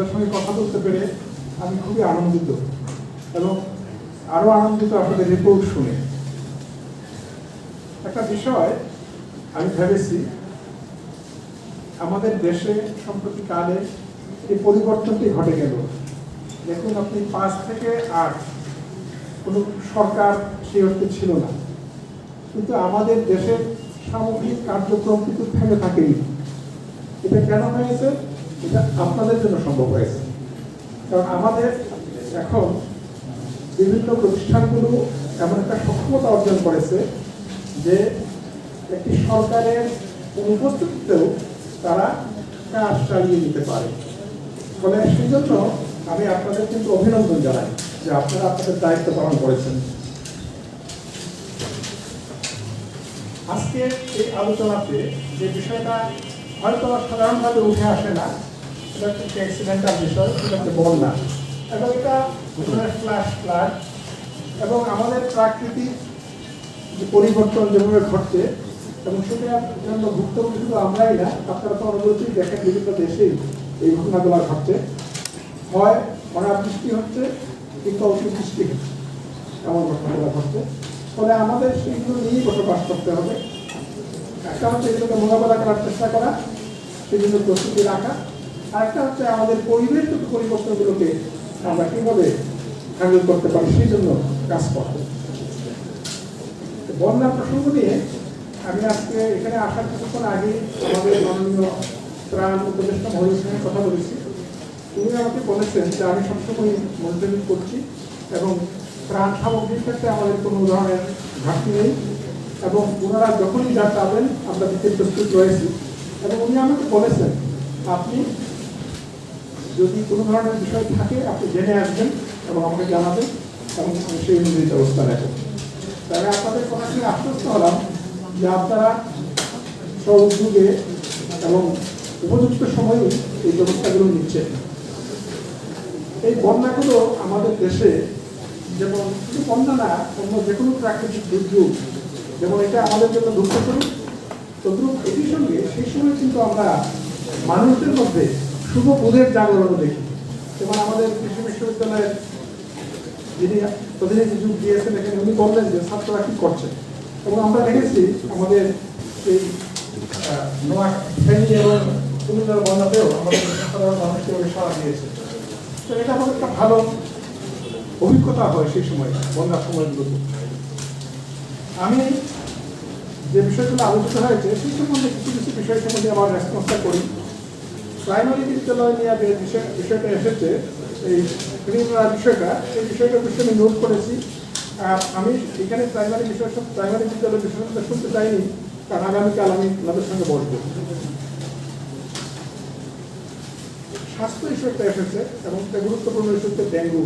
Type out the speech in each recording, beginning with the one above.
আপনাদের সঙ্গে কথা বলতে পেরে আমি খুবই আনন্দিত এবং আরও আনন্দিত আপনাদের রিপোর্ট শুনে। একটা বিষয় আমি ভেবেছি, আমাদের দেশে সম্প্রতি কালে এই পরিবর্তনটি ঘটে গেল। দেখুন আপনি পাঁচ থেকে আট, কোনো সরকার সেই অর্থে ছিল না। কিন্তু আমাদের দেশের সামগ্রিক কার্যক্রম কিন্তু থেমে থাকেনি। এটা কেন হয়েছে? এটা আপনাদের জন্য সম্ভব হয়েছে। কারণ আমাদের এখন বিভিন্ন প্রতিষ্ঠানগুলো এমন একটা সক্ষমতা অর্জন করেছে যে একটি সরকারের অনুপস্থিতিতেও তারা কাজ চালিয়ে নিতে পারে। ফলে সেই জন্য আমি আপনাদের কিন্তু অভিনন্দন জানাই যে আপনারা আপনাদের দায়িত্ব পালন করেছেন। আজকে এই আলোচনাতে যে বিষয়টা হয়তো সাধারণভাবে উঠে আসে না সেটা সেটা এবং এবং আমাদের প্রাকৃতিক যে পরিবর্তন যেভাবে ঘটছে, এবং সেটার জন্য ভুক্তভোগী শুধু আমরাই না, আপনারা তো অনবরতই দেখেন বিভিন্ন দেশেই এই ঘটনাগুলো ঘটছে। হয় অনাবৃষ্টি হচ্ছে কিংবা অতিবৃষ্টি হচ্ছে, এমন ঘটনাগুলো ঘটছে। ফলে আমাদের সেইগুলো নিয়েই বসবাস করতে হবে। একটা হচ্ছে এগুলোকে মোকাবেলা করার চেষ্টা করা, সেগুলো প্রস্তুতি রাখা। আর একটা হচ্ছে আমাদের পরিবেশগত পরিবর্তনগুলোকে আমরা কীভাবে হ্যান্ডেল করতে পারি, সেই জন্য কাজ করা বন্যা প্রসঙ্গ নিয়ে আমি আজকে এখানে আসার কিছুক্ষণ আগে আমাদের মাননীয় ত্রাণ উপদেষ্টা মহলের সঙ্গে কথা বলেছি। উনি আমাকে বলেছেন যে আমি সবসময় মনিটরিং করছি এবং ত্রাণ সামগ্রীর ক্ষেত্রে আমাদের কোনো ধরনের ঘাটতি নেই এবং ওনারা যখনই যা চাবেন আমরা দিতে প্রস্তুত রয়েছি। এবং উনি আমাকে বলেছেন, আপনি যদি কোনো ধরনের বিষয় থাকে, আপনি জেনে আসবেন এবং আমাকে জানাবেন এবং সেই অনুযায়ী ব্যবস্থা নেব। তবে আপনাদের কথা শুনে আশ্বস্ত হলাম যে আপনারা সহযোগে এবং উপযুক্ত সময়ে এই ব্যবস্থাগুলো নিচ্ছেন। এই বন্যাগুলো আমাদের দেশে যেমন শুধু বন্যা না, অন্য যে কোনো প্রাকৃতিক দুর্যোগ, যেমন এটা আমাদের জন্য দুঃখ করি তদ্রুপ এটির সঙ্গে সেই সময় কিন্তু আমরা মানুষদের মধ্যে শুভ বোধের জাগরণ দেখি। যেমন আমাদের কৃষি বিশ্ববিদ্যালয়ের যিনি প্রতিনিধি যুগ দিয়েছেন, এখানে উনি বললেন যে ছাত্ররা কি করছে। এবং আমরা দেখেছি আমাদের এই নোয়াখালী এবং কুমিল্লার বন্যাতেও আমাদের সাধারণ মানুষকে ওই সাড়া দিয়েছে। তো এটা আমাদের একটা ভালো অভিজ্ঞতা হয় সেই সময়, বন্যার সময়গুলোতে। আমি যে বিষয়গুলো আলোচিত হয়েছে, সেই সম্বন্ধে কিছু কিছু বিষয় সম্বন্ধে আমার রেসপন্সটা করি। প্রাইমারি বিদ্যালয় নিয়ে বিষয়টা এসেছে, এই বিষয়টা এই বিষয়টা বিষয়ে আমি নোট করেছি। আমি এখানে প্রাইমারি বিষয় প্রাইমারি বিদ্যালয় বিষয়টা শুনতে চাইনি কারণ আগামীকাল আমি ওনাদের সঙ্গে বসবো। স্বাস্থ্য ইস্যু একটা এসেছে, এবং একটা গুরুত্বপূর্ণ ইস্যু হচ্ছে ডেঙ্গু।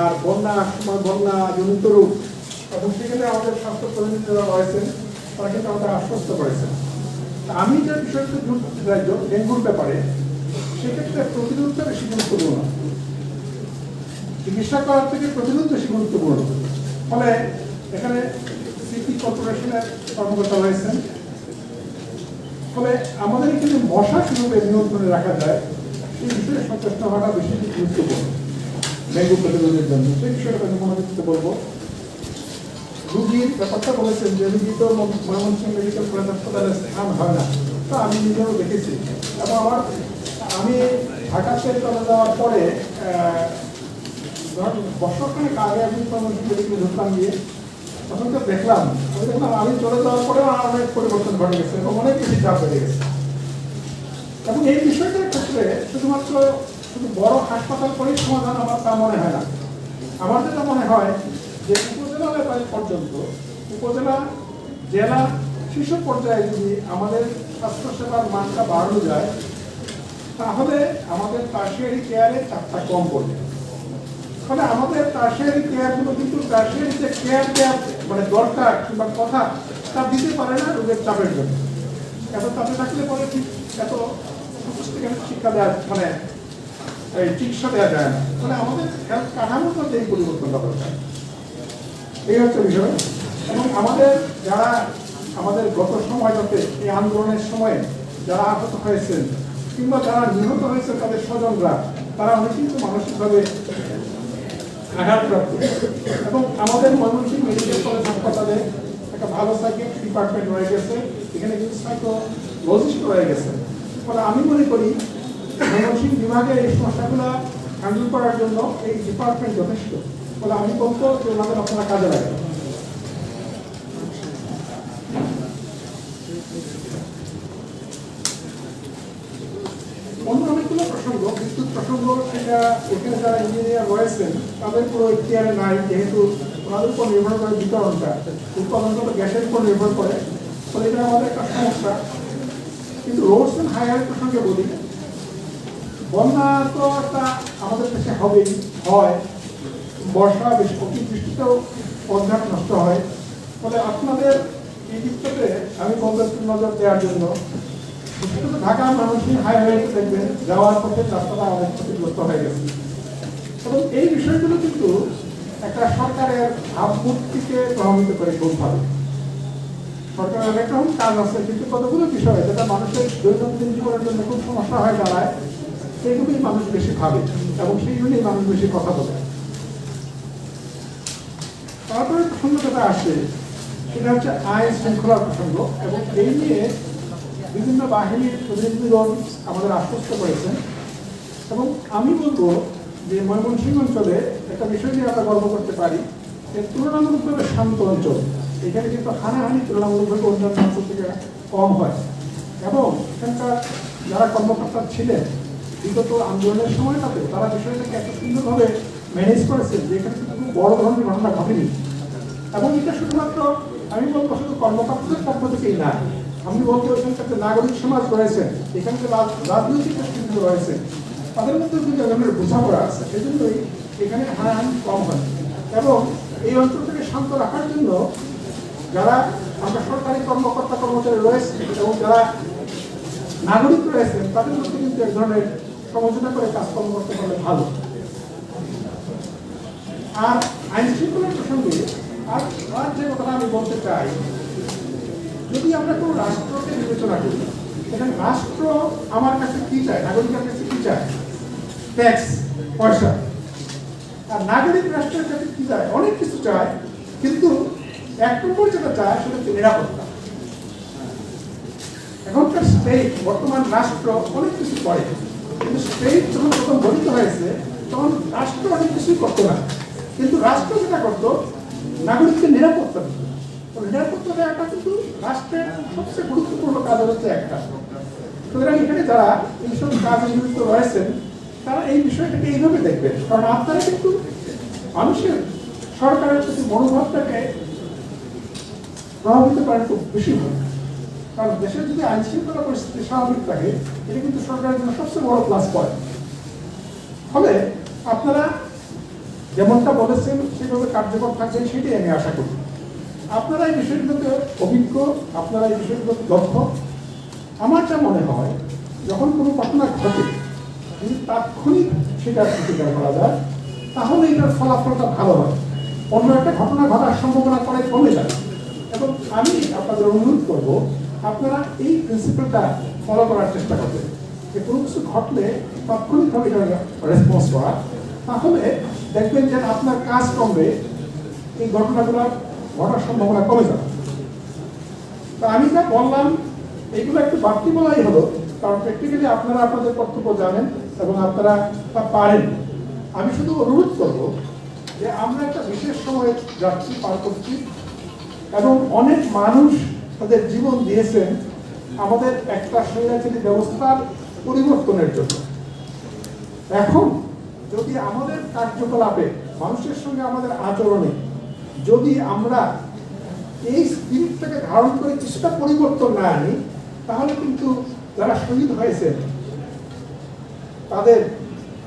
আর বন্যা সময় বন্যা জনিত রোগ এবং সেখানে আমাদের স্বাস্থ্য প্রতিনিধিরা রয়েছেন, তারা কিন্তু আমাদের আশ্বস্ত করেছেন। আমি যে বিষয়টা জোর দিতে চাই ডেঙ্গুর ব্যাপারে, সেক্ষেত্রে প্রতিরোধটা বেশি গুরুত্বপূর্ণ। চিকিৎসা করার থেকে প্রতিরোধ বেশি গুরুত্বপূর্ণ। ফলে এখানে সিটি কর্পোরেশনের কর্মকর্তা রয়েছেন। ফলে আমাদের এখানে মশা কীভাবে নিয়ন্ত্রণে রাখা যায় সেই বিষয়ে সচেষ্ট হওয়াটা বেশি গুরুত্বপূর্ণ। ডেঙ্গু প্রতিরোধের জন্য। সেই বিষয়টা আমি মনে করতে বলব। রুগীর ব্যাপারটা বলেছেন যে রুগী তো ময়মনসিংহ মেডিকেল কলেজ হাসপাতালে স্থান হয় না। তা আমি নিজেও দেখেছি। এবং আমার আমি ঢাকা চলে যাওয়ার পরে বছরখানেক আগে আমি ময়মনসিংহ মেডিকেলে ঢুকলাম গিয়ে, তখন তো দেখলাম আমি দেখলাম আমি চলে যাওয়ার পরেও আমার অনেক পরিবর্তন ঘটে গেছে এবং অনেক বেশি চাপ বেড়ে গেছে। এবং এই বিষয়টার ক্ষেত্রে শুধুমাত্র শুধু বড় হাসপাতাল করেই সমাধান আমার তা মনে হয় না। আমার যেটা মনে হয় যে উপজেলা পর্যন্ত উপজেলা, জেলা, শীর্ষ পর্যায়ে যদি আমাদের স্বাস্থ্যসেবার মানটা বাড়ানো যায়, তাহলে আমাদের টার্সিয়ারি কেয়ারে চাপটা কম পড়বে। ফলে আমাদের টার্সিয়ারি কেয়ারগুলো কিন্তু টার্সিয়ারি যে কেয়ার দেওয়ার মানে দরকার কিংবা কথা, তা দিতে পারে না রোগের চাপের জন্য। এত চাপে থাকলে পরে ঠিক এত শিক্ষা দেওয়া মানে এই চিকিৎসা দেওয়া যায় না? ফলে আমাদের হেলথ কাঠামোর মধ্যে এই পরিবর্তনটা দরকার। এই হচ্ছে বিষয়। এবং আমাদের যারা, আমাদের গত সময়টাতে এই আন্দোলনের সময়ে যারা আহত হয়েছেন কিংবা যারা নিহত হয়েছে তাদের স্বজনরা, তারা অনেক কিন্তু মানসিকভাবে আঘাতপ্রাপ্ত। এবং আমাদের ময়মনসিংহ মেডিকেল কলেজ হাসপাতালে একটা ভালো সাইকেট ডিপার্টমেন্ট রয়ে গেছে। এখানে কিন্তু সাইকোলজিস্ট রয়ে গেছে। ফলে আমি মনে করি ময়মনসিংহ বিভাগে এই সমস্যাগুলো হ্যান্ডেল করার জন্য এই ডিপার্টমেন্ট যথেষ্ট। ফলে আমি বলব যে ওনাদের আপনারা কাজে লাগবে। অন্য অনেকগুলো প্রসঙ্গ, বিদ্যুৎ প্রসঙ্গ, সেটা এখানে যারা ইঞ্জিনিয়ার রয়েছেন, তাদের পুরো ইতিহারে নাই, যেহেতু ওনাদের উপর নির্ভর করে বিতরণটা। উৎপাদনটা গ্যাসের উপর নির্ভর করে, ফলে এটা আমাদের একটা সমস্যা। কিন্তু রোডস অ্যান্ড হাইওয়ে প্রসঙ্গে বলি, বন্যা তো একটা আমাদের দেশে হবেই, হয়। বর্ষা বেশি অতিবৃষ্টিতেও পথঘাট নষ্ট হয়। ফলে আপনাদের এই দিকটাতে আমি একটু নজর দেওয়ার জন্য বিশেষত ঢাকা মানুষের হাইওয়ে দেখবেন, যাওয়ার পথে রাস্তাটা অনেক ক্ষতিগ্রস্ত হয়ে গেছে। এবং এই বিষয়গুলো কিন্তু একটা সরকারের ভাবমূর্তিকে প্রভাবিত করে খুব ভালো। সরকারের অনেক রকম কাজ আছে, কিন্তু কতগুলো বিষয় যেটা মানুষের দৈনন্দিন জীবনের জন্য খুব সমস্যা হয়ে দাঁড়ায়, সেইগুলোই মানুষ বেশি ভাবে এবং সেইগুলোই মানুষ বেশি কথা বলে। তারপরে প্রসঙ্গ যেটা আসে, সেটা হচ্ছে আইন শৃঙ্খলার প্রসঙ্গ এবং এই নিয়ে বিভিন্ন বাহিনীর প্রতিনিধিগণ আমাদের আশ্বস্ত করেছেন। এবং আমি বলব যে ময়মনসিংহ অঞ্চলে একটা বিষয় নিয়ে আমরা গর্ব করতে পারি, যে তুলনামূলকভাবে শান্ত অঞ্চল। এখানে কিন্তু হানাহানি তুলনামূলকভাবে অন্যান্য অঞ্চল থেকে কম হয়। এবং এখানকার যারা কর্মকর্তা ছিলেন, বিগত আন্দোলনের সময়টাতে তারা বিষয়টাকে এত সুন্দরভাবে ম্যানেজ করেছেন যে এখানে কিন্তু বড় ধরনের ঘটনা ঘটেনি। এবং এটা শুধুমাত্র আমি বলব শুধু কর্মকর্তাদের পক্ষ থেকেই না, আমি বলব এখানকার নাগরিক সমাজ রয়েছে, এখানে যে রাজনৈতিক নেতৃত্ব রয়েছে। তাদের মধ্যে কিন্তু ধরনের বোঝাপড়া আছে সেই জন্যই এখানে হানাহানি কম হয়। এবং এই অঞ্চলটাকে শান্ত রাখার জন্য যারা আমরা সরকারি কর্মকর্তা কর্মচারী রয়েছে এবং যারা নাগরিক রয়েছেন তাদের মধ্যে কিন্তু এক ধরনের সমঝোতা করে কাজকর্ম করতে পারলে ভালো। আর আইন শৃঙ্খলার প্রসঙ্গে আর আর যে কথাটা আমি বলতে চাই, যদি আমরা কোনো রাষ্ট্রকে বিবেচনা করি এখানে রাষ্ট্র আমার কাছে কি চায়? নাগরিকের কাছে কি চায়? ট্যাক্স, পয়সা। আর নাগরিক রাষ্ট্রের কাছে কি চায়? অনেক কিছু চায়, কিন্তু এক নম্বর যেটা চায় সেটা হচ্ছে নিরাপত্তা। এখনকার স্টেট বর্তমান রাষ্ট্র অনেক কিছু করে, কিন্তু স্টেট যখন প্রথম গঠিত হয়েছে, তখন রাষ্ট্র অনেক কিছুই করতো না। কিন্তু রাষ্ট্র যেটা করতো, নাগরিককে নিরাপত্তা দিত। নিরাপত্তা দেওয়াটা কিন্তু রাষ্ট্রের সবচেয়ে গুরুত্বপূর্ণ কাজ হচ্ছে একটা সুতরাং এখানে যারা এইসব কাজে নিযুক্ত রয়েছেন, তারা এই বিষয়টাকে এইভাবে দেখবেন। কারণ আপনারা কিন্তু মানুষের সরকারের প্রতি মনোভাবটাকে প্রভাবিত করেন খুব বেশি হয় কারণ দেশের যদি আইন শৃঙ্খলা পরিস্থিতি স্বাভাবিক থাকে, এটা কিন্তু সরকারের জন্য সবচেয়ে বড় প্লাস পয়েন্ট ফলে আপনারা যেমনটা বলেছেন, সেভাবে কার্যকর থাকবেন সেটাই আমি আশা করি। আপনারা এই বিষয়গুলোতে অভিজ্ঞ, আপনারা এই বিষয়গুলোতে দক্ষ। আমার যা মনে হয়, যখন কোনো ঘটনা ঘটে, যদি তাৎক্ষণিক সেটা প্রতিকার করা যায়, তাহলে এটার ফলাফলটা ভালো হয়। অন্য একটা ঘটনা ঘটার সম্ভাবনা পরে কমে যায়। এবং আমি আপনাদের অনুরোধ করব, আপনারা এই প্রিন্সিপালটা ফলো করার চেষ্টা করবেন। যে কোনো কিছু ঘটলে তাৎক্ষণিকভাবে রেসপন্স করা। তাহলে দেখবেন যে আপনার কাজ কমবে, এই ঘটনাগুলো ঘটার সম্ভাবনা কমে যাবে। তা আমি যা বললাম, এগুলো একটু বাড়তি বলাই হলো, কারণ প্র্যাকটিক্যালি আপনারা আপনাদের কর্তব্য জানেন এবং আপনারা তা পারেন। আমি শুধু অনুরোধ করব যে আমরা একটা বিশেষ সময় যাচ্ছি পার করছি এবং অনেক মানুষ তাদের জীবন দিয়েছেন আমাদের একটা স্বৈরাচারী ব্যবস্থার পরিবর্তনের জন্য। এখন যদি আমাদের কার্যকলাপে, মানুষের সঙ্গে আমাদের আচরণে, যদি আমরা এই স্পিরিটটাকে ধারণ করে কিছুটা পরিবর্তন না আনি, তাহলে কিন্তু যারা শহীদ হয়েছেন, তাদের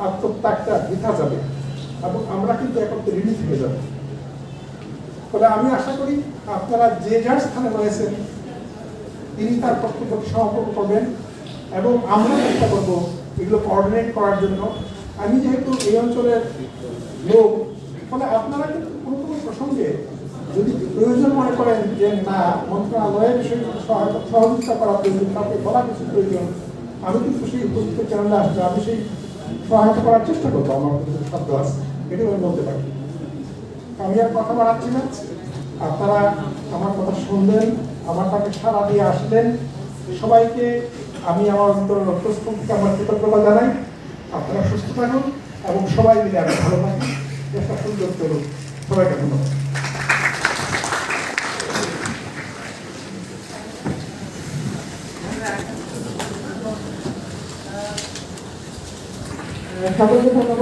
আত্মত্যাগটা বৃথা যাবে এবং আমরা কিন্তু একত্রে ঋণী হয়ে যাব। ফলে আমি আশা করি আপনারা যে যার স্থানে রয়েছেন, তিনি তার কর্তব্যকে সমাপন করবেন এবং আমরা চেষ্টা করব এগুলো কোঅর্ডিনেট করার জন্য। আমি যেহেতু এই অঞ্চলের লোক, ফলে আপনারা কিন্তু কোনো কোনো প্রসঙ্গে যদি প্রয়োজন মনে করেন যে না মন্ত্রণালয়ের বিষয়ে সহযোগিতা করা প্রয়োজন কাউকে বলা কিছু প্রয়োজন, আমি কিন্তু সেই উপযুক্ত চ্যানেলে আসলে আমি সেই সহায়তা করার চেষ্টা করব? আমার শব্দ আছে। এটাই আমি বলতে পারি। আমি আর কথা বাড়াচ্ছি না। আপনারা আমার কথা শুনলেন, আমার তাকে সারা দিয়ে আসলেন। সবাইকে আমি আমার অন্তর থেকে আমার কৃতজ্ঞতা জানাই। আপনারা সুস্থ থাকুন এবং সবাই মিলে আমি ভালো থাকুন। দেশটা সুন্দর করুন। সবাইকে ধন্যবাদ। সকলকে ধন্যবাদ।